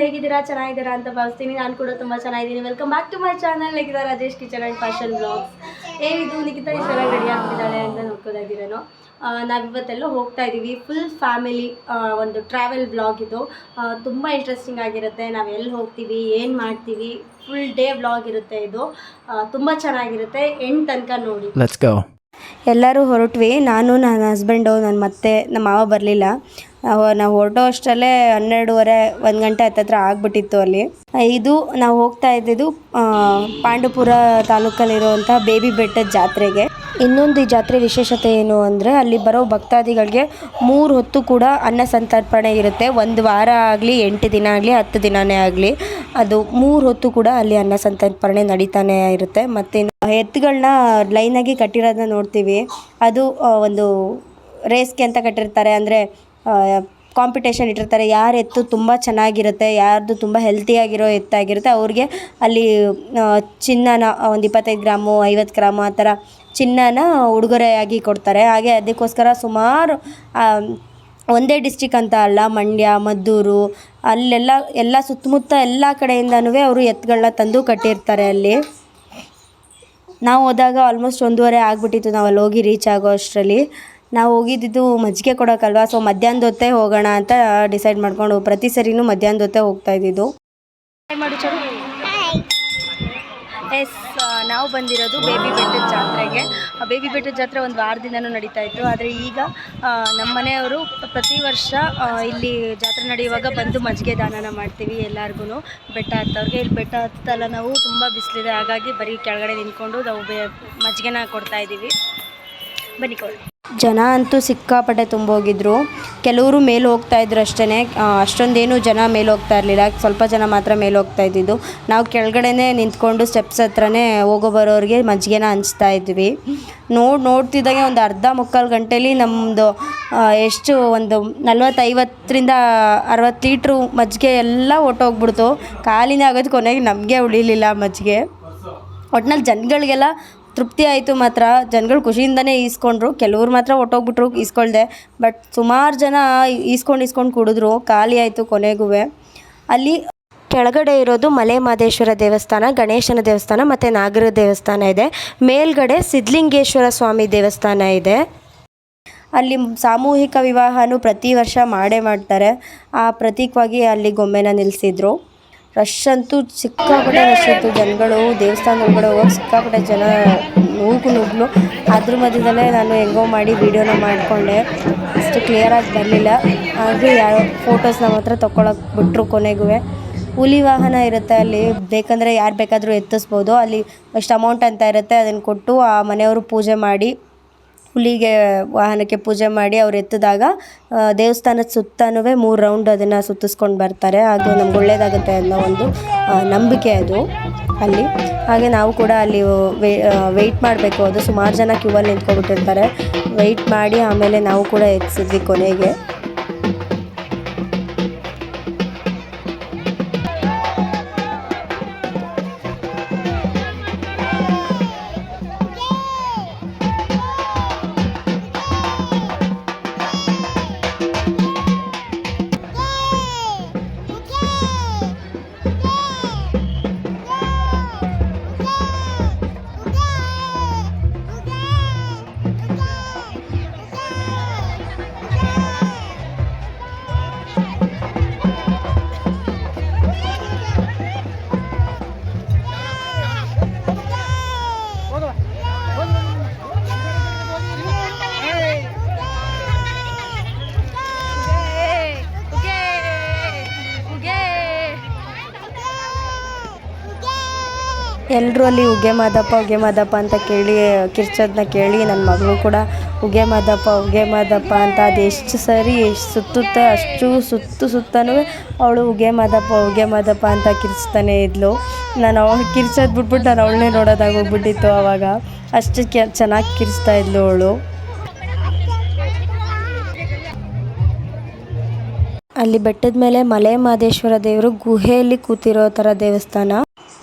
ಹೇಗಿದ್ದೀರಾ? ಚೆನ್ನಾಗಿದ್ದೀರಾ ಅಂತ ಭಾವಿಸ್ತೀನಿ. ನಾನು ಕೂಡ ತುಂಬ ಚೆನ್ನಾಗಿದ್ದೀನಿ. Welcome back to my channel like Rajesh kitchen and fashion blogs ಇದು ನಿಖಿತಾ ಈ ಸಲ ರೆಡಿ ಆಗ್ತಿದ್ದಾಳೆ ಅಂತ ನೋಡ್ಕೋದಾಗಿರೇನೋ ನಾವಿವತ್ತೆಲ್ಲ ಹೋಗ್ತಾ ಇದ್ದೀವಿ. ಫುಲ್ ಫ್ಯಾಮಿಲಿ ಒಂದು ಟ್ರಾವೆಲ್ ಬ್ಲಾಗ್ ಇದು. ತುಂಬ ಇಂಟ್ರೆಸ್ಟಿಂಗ್ ಆಗಿರುತ್ತೆ. ನಾವು ಎಲ್ಲಿ ಹೋಗ್ತೀವಿ ಏನು ಮಾಡ್ತೀವಿ ಫುಲ್ ಡೇ ಬ್ಲಾಗ್ ಇರುತ್ತೆ ಇದು. ತುಂಬ ಚೆನ್ನಾಗಿರುತ್ತೆ. ಎಂಡ್ ತನಕ ನೋಡಿ. ಎಲ್ಲರೂ ಹೊರಟ್ವಿ. ನಾನು ನನ್ನ ಹಸ್ಬೆಂಡು ನನ್ನ ಮತ್ತೆ ನಮ್ಮ ಮಾವ ಬರಲಿಲ್ಲ. ನಾವು ಹೊರಟೋ ಅಷ್ಟರಲ್ಲೇ ಹನ್ನೆರಡೂವರೆ, ಒಂದು ಗಂಟೆ ಹತ್ತತ್ರ ಆಗಿಬಿಟ್ಟಿತ್ತು ಅಲ್ಲಿ. ಇದು ನಾವು ಹೋಗ್ತಾ ಇದ್ದಿದ್ದು ಪಾಂಡುಪುರ ತಾಲೂಕಲ್ಲಿರುವಂಥ ಬೇಬಿ ಬೆಟ್ಟದ ಜಾತ್ರೆಗೆ. ಇನ್ನೊಂದು ಈ ಜಾತ್ರೆ ವಿಶೇಷತೆ ಏನು ಅಂದರೆ, ಅಲ್ಲಿ ಬರೋ ಭಕ್ತಾದಿಗಳಿಗೆ ಮೂರು ಹೊತ್ತು ಕೂಡ ಅನ್ನ ಸಂತರ್ಪಣೆ ಇರುತ್ತೆ. ಒಂದು ವಾರ ಆಗಲಿ, ಎಂಟು ದಿನ ಆಗಲಿ, ಹತ್ತು ದಿನನೇ ಆಗಲಿ, ಅದು ಮೂರು ಹೊತ್ತು ಕೂಡ ಅಲ್ಲಿ ಅನ್ನ ಸಂತರ್ಪಣೆ ನಡೀತಾನೆ ಇರುತ್ತೆ. ಮತ್ತು ಎತ್ತುಗಳನ್ನ ಲೈನಾಗಿ ಕಟ್ಟಿರೋದನ್ನ ನೋಡ್ತೀವಿ. ಅದು ಒಂದು ರೇಸ್ಗೆ ಅಂತ ಕಟ್ಟಿರ್ತಾರೆ. ಅಂದರೆ ಕಾಂಪಿಟೇಷನ್ ಇಟ್ಟಿರ್ತಾರೆ. ಯಾರ ಎತ್ತು ತುಂಬ ಚೆನ್ನಾಗಿರುತ್ತೆ, ಯಾರದು ತುಂಬ ಹೆಲ್ತಿಯಾಗಿರೋ ಎತ್ತಾಗಿರುತ್ತೆ, ಅವ್ರಿಗೆ ಅಲ್ಲಿ ಚಿನ್ನನ ಒಂದು ಇಪ್ಪತ್ತೈದು ಗ್ರಾಮು, ಐವತ್ತು ಗ್ರಾಮು ಆ ಥರ ಚಿನ್ನನ ಉಡುಗೊರೆಯಾಗಿ ಕೊಡ್ತಾರೆ. ಹಾಗೆ ಅದಕ್ಕೋಸ್ಕರ ಸುಮಾರು ಒಂದೇ ಡಿಸ್ಟಿಕ್ ಅಂತ ಅಲ್ಲ, ಮಂಡ್ಯ, ಮದ್ದೂರು, ಅಲ್ಲೆಲ್ಲ, ಎಲ್ಲ ಸುತ್ತಮುತ್ತ ಎಲ್ಲ ಕಡೆಯಿಂದನೂ ಅವರು ಎತ್ತುಗಳನ್ನ ತಂದು ಕಟ್ಟಿರ್ತಾರೆ ಅಲ್ಲಿ. ನಾವು ಹೋದಾಗ ಆಲ್ಮೋಸ್ಟ್ ಒಂದೂವರೆ ಆಗಿಬಿಟ್ಟಿತ್ತು. ನಾವು ಅಲ್ಲಿ ಹೋಗಿ ರೀಚ್ ಆಗೋ ಅಷ್ಟರಲ್ಲಿ. ನಾವು ಹೋಗಿದ್ದಿದ್ದು ಮಜ್ಜಿಗೆ ಕೊಡೋಕ್ಕಲ್ವಾ ಸೊ ಮಧ್ಯಾಹ್ನದ ಹೊತ್ತೇ ಹೋಗೋಣ ಅಂತ ಡಿಸೈಡ್ ಮಾಡ್ಕೊಂಡು ಪ್ರತಿ ಸರಿನೂ ಮಧ್ಯಾಹ್ನದ ಹೊತ್ತೇ ಹೋಗ್ತಾ ಇದ್ದಿದ್ದು. ಎಸ್ ನಾವು ಬಂದಿರೋದು ಬೇಬಿ ಬೆಟ್ಟದ ಜಾತ್ರೆಗೆ. ಬೇಬಿ ಬೆಟ್ಟದ ಜಾತ್ರೆ ಒಂದು ವಾರದಿಂದನೂ ನಡೀತಾ ಇತ್ತು. ಆದರೆ ಈಗ ನಮ್ಮ ಮನೆಯವರು ಪ್ರತಿ ವರ್ಷ ಇಲ್ಲಿ ಜಾತ್ರೆ ನಡೆಯುವಾಗ ಬಂದು ಮಜ್ಜಿಗೆ ದಾನನ ಮಾಡ್ತೀವಿ ಎಲ್ಲರಿಗೂ ಬೆಟ್ಟ ಹತ್ತವ್ರಿಗೆ ಇಲ್ಲಿ ಬೆಟ್ಟ ಹತ್ತಲ್ಲ ನಾವು, ತುಂಬ ಬಿಸಿಲಿದೆ. ಹಾಗಾಗಿ ಬರೀ ಕೆಳಗಡೆ ನಿಂತ್ಕೊಂಡು ನಾವು ಬೇ ಮಜ್ಜಿಗೆನ ಕೊಡ್ತಾಯಿದ್ದೀವಿ ಬನ್ನಿ ಕೊಡಿ. ಜನ ಅಂತೂ ಸಿಕ್ಕಾಪಟ್ಟೆ ತುಂಬೋಗಿದ್ರು. ಕೆಲವರು ಮೇಲೆ ಹೋಗ್ತಾ ಇದ್ರು ಅಷ್ಟೇ ಅಷ್ಟೊಂದೇನು ಜನ ಮೇಲೆ ಹೋಗ್ತಾ ಇರಲಿಲ್ಲ. ಸ್ವಲ್ಪ ಜನ ಮಾತ್ರ ಮೇಲೆ ಹೋಗ್ತಾ ಇದ್ದಿದ್ದು. ನಾವು ಕೆಳಗಡೆನೇ ನಿಂತ್ಕೊಂಡು ಸ್ಟೆಪ್ಸ್ ಹತ್ರನೇ ಹೋಗೋ ಬರೋರಿಗೆ ಮಜ್ಜಿಗೆನ ಹಂಚ್ತಾ ಇದ್ವಿ. ನೋಡಿ, ನೋಡ್ತಿದ್ದಾಗೆ ಒಂದು ಅರ್ಧ ಮುಕ್ಕಾಲು ಗಂಟೆಲಿ ನಮ್ಮದು ಎಷ್ಟು ಒಂದು ನಲ್ವತ್ತೈವತ್ತರಿಂದ ಅರವತ್ತು ಲೀಟ್ರು ಮಜ್ಜಿಗೆ ಎಲ್ಲ ಹೊಟ್ಟೋಗ್ಬಿಡ್ತು ಖಾಲಿನೇ ಆಗೋದು ಕೊನೆಗೆ ನಮಗೆ ಉಳಿಲಿಲ್ಲ ಮಜ್ಜಿಗೆ ಒಟ್ನಲ್ಲಿ ಜನಗಳಿಗೆಲ್ಲ ತೃಪ್ತಿ ಆಯಿತು ಮಾತ್ರ. ಜನಗಳು ಖುಷಿಯಿಂದನೇ ಈಸ್ಕೊಂಡ್ರು. ಕೆಲವ್ರು ಮಾತ್ರ ಒಟ್ಟೋಗ್ಬಿಟ್ರು, ಈಸ್ಕೊಳ್ದೆ. ಬಟ್ ಸುಮಾರು ಜನ ಈಸ್ಕೊಂಡು ಈಸ್ಕೊಂಡು ಕುಡಿದ್ರು. ಖಾಲಿ ಆಯಿತು ಕೊನೆಗೂ ಅಲ್ಲಿ ಕೆಳಗಡೆ ಇರೋದು ಮಲೆ ಮಹದೇಶ್ವರ ದೇವಸ್ಥಾನ, ಗಣೇಶನ ದೇವಸ್ಥಾನ ಮತ್ತು ನಾಗರ ದೇವಸ್ಥಾನ ಇದೆ. ಮೇಲ್ಗಡೆ ಸಿದ್ಧಲಿಂಗೇಶ್ವರ ಸ್ವಾಮಿ ದೇವಸ್ಥಾನ ಇದೆ. ಅಲ್ಲಿ ಸಾಮೂಹಿಕ ವಿವಾಹನೂ ಪ್ರತಿ ವರ್ಷ ಮಾಡೇ ಮಾಡ್ತಾರೆ. ಆ ಪ್ರತೀಕವಾಗಿ ಅಲ್ಲಿ ಗೊಂಬೆನ ನಿಲ್ಲಿಸಿದ್ರು ರಶ್ ಅಂತೂ ಸಿಕ್ಕಾಪಟ್ಟೆ ರಶ್ ಇತ್ತು ಜನಗಳು ದೇವಸ್ಥಾನ ಒಳಗಡೆ ಹೋಗಿ ಸಿಕ್ಕಾಪಟ್ಟೆ ಜನ ನೂಗು ನುಗ್ಲು. ಅದ್ರ ಮಧ್ಯದಲ್ಲೇ ನಾನು ಹೆಂಗೋ ಮಾಡಿ ವೀಡಿಯೋನ ಮಾಡಿಕೊಂಡೆ. ಅಷ್ಟು ಕ್ಲಿಯರಾಗಿ ಬರಲಿಲ್ಲ. ಆದರೂ ಯಾವ ಫೋಟೋಸ್ ನಮ್ಮ ಹತ್ರ ತೊಗೊಳಕ್ಕೆ ಬಿಟ್ಟರು ಕೊನೆಗೂ ಹುಲಿ ವಾಹನ ಇರುತ್ತೆ ಅಲ್ಲಿ. ಬೇಕಂದರೆ ಯಾರು ಬೇಕಾದರೂ ಎತ್ತಿಸ್ಬೋದು. ಅಲ್ಲಿ ಎಷ್ಟು ಅಮೌಂಟ್ ಅಂತ ಇರುತ್ತೆ. ಅದನ್ನು ಕೊಟ್ಟು ಆ ಮನೆಯವರು ಪೂಜೆ ಮಾಡಿ ಹುಲಿಗೆ ವಾಹನಕ್ಕೆ ಪೂಜೆ ಮಾಡಿ ಅವ್ರು ಎತ್ತಿದಾಗ ದೇವಸ್ಥಾನದ ಸುತ್ತನೂ ಮೂರು ರೌಂಡ್ ಅದನ್ನು ಸುತ್ತಿಸ್ಕೊಂಡು ಬರ್ತಾರೆ. ಅದು ನಮ್ಗೆ ಒಳ್ಳೇದಾಗುತ್ತೆ ಅನ್ನೋ ಒಂದು ನಂಬಿಕೆ ಅದು ಅಲ್ಲಿ. ಹಾಗೆ ನಾವು ಕೂಡ ಅಲ್ಲಿ ವೆಯ್ಟ್ ಮಾಡಬೇಕು. ಅದು ಸುಮಾರು ಜನ ಕ್ಯೂವಲ್ಲಿ ನಿಂತ್ಕೊಬಿಟ್ಟಿರ್ತಾರೆ ವೆಯ್ಟ್ ಮಾಡಿ ಆಮೇಲೆ ನಾವು ಕೂಡ ಎತ್ತಿಸಿದ್ವಿ ಕೊನೆಗೆ. ಎಲ್ಲರೂ ಅಲ್ಲಿ ಉಗೆ ಮಾದಪ್ಪ ಉಗೆ ಮಾದಪ್ಪ ಅಂತ ಕೇಳಿ ಕಿರ್ಚೋದನ್ನ ಕೇಳಿ ನನ್ನ ಮಗಳು ಕೂಡ ಉಗೆ ಮಾದಪ್ಪ ಉಗೆ ಮಾದಪ್ಪ ಅಂತ ಅದು ಎಷ್ಟು ಸರಿ ಎಷ್ಟು ಸುತ್ತುತ್ತೆ, ಅಷ್ಟು ಸುತ್ತು ಸುತ್ತನೂ ಅವಳು ಉಗೆ ಮಾದಪ್ಪ ಉಗೆ ಮಾದಪ್ಪ ಅಂತ ಕಿರ್ಚ್ತಾನೆ ಇದ್ಲು. ನಾನು ಅವಳು ಕಿರ್ಚೋದು ಬಿಟ್ಬಿಟ್ಟು ನಾನು ಅವಳನ್ನೇ ನೋಡೋದಾಗೋಗ್ಬಿಟ್ಟಿತ್ತು ಆವಾಗ ಅಷ್ಟು ಕೆ, ಚೆನ್ನಾಗಿ ಕಿರ್ಚ್ತಾ ಇದ್ಲು ಅವಳು. ಅಲ್ಲಿ ಬೆಟ್ಟದ ಮೇಲೆ ಮಲೆ ಮಹದೇಶ್ವರ ದೇವರು ಗುಹೆಯಲ್ಲಿ ಕೂತಿರೋ ಥರ ದೇವಸ್ಥಾನ.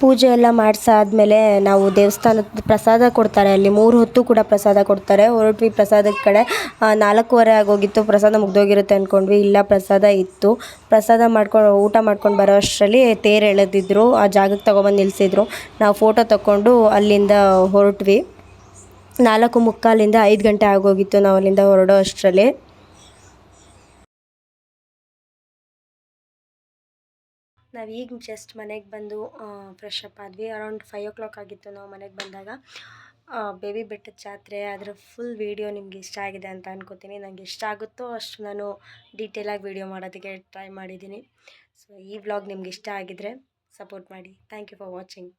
ಪೂಜೆ ಎಲ್ಲ ಮಾಡಿಸಾದ್ಮೇಲೆ ನಾವು ದೇವಸ್ಥಾನದ ಪ್ರಸಾದ ಕೊಡ್ತಾರೆ. ಅಲ್ಲಿ ಮೂರು ಹೊತ್ತು ಕೂಡ ಪ್ರಸಾದ ಕೊಡ್ತಾರೆ. ಹೊರಟ್ವಿ ಪ್ರಸಾದದ ಕಡೆ ನಾಲ್ಕೂವರೆ ಆಗೋಗಿತ್ತು. ಪ್ರಸಾದ ಮುಗ್ದೋಗಿರುತ್ತೆ ಅಂದ್ಕೊಂಡ್ವಿ ಇಲ್ಲ, ಪ್ರಸಾದ ಇತ್ತು. ಪ್ರಸಾದ ಮಾಡ್ಕೊಂಡು ಊಟ ಮಾಡ್ಕೊಂಡು ಬರೋ ಅಷ್ಟರಲ್ಲಿ ತೇರು ಎಳೆದಿದ್ರು. ಆ ಜಾಗಕ್ಕೆ ತೊಗೊಬಂದು ನಿಲ್ಲಿಸಿದ್ರು ನಾವು ಫೋಟೋ ತಗೊಂಡು ಅಲ್ಲಿಂದ ಹೊರಟ್ವಿ. ನಾಲ್ಕು ಮುಕ್ಕಾಲಿಂದ ಐದು ಗಂಟೆ ಆಗೋಗಿತ್ತು ನಾವು ಅಲ್ಲಿಂದ ಹೊರಡೋ ಅಷ್ಟರಲ್ಲಿ ನಾವು ಈಗ ಜಸ್ಟ್ ಮನೆಗೆ ಬಂದು ಫ್ರೆಶ್ ಅಪ್ ಆದ್ವಿ. ಅರೌಂಡ್ ಫೈವ್ ಓ ಕ್ಲಾಕ್ ಆಗಿತ್ತು ನಾವು ಮನೆಗೆ ಬಂದಾಗ. ಬೇಬಿ ಬೆಟ್ಟದ ಜಾತ್ರೆ, ಅದರ ಫುಲ್ ವೀಡಿಯೋ ನಿಮ್ಗೆ ಇಷ್ಟ ಆಗಿದೆ ಅಂತ ಅನ್ಕೋತೀನಿ. ನನಗೆ ಇಷ್ಟ ಆಗುತ್ತೋ ಅಷ್ಟು ನಾನು ಡೀಟೇಲಾಗಿ ವೀಡಿಯೋ ಮಾಡೋದಕ್ಕೆ ಟ್ರೈ ಮಾಡಿದ್ದೀನಿ ಸೊ ಈ ವ್ಲಾಗ್ ನಿಮ್ಗೆ ಇಷ್ಟ ಆಗಿದ್ರೆ ಸಪೋರ್ಟ್ ಮಾಡಿ. Thank you for watching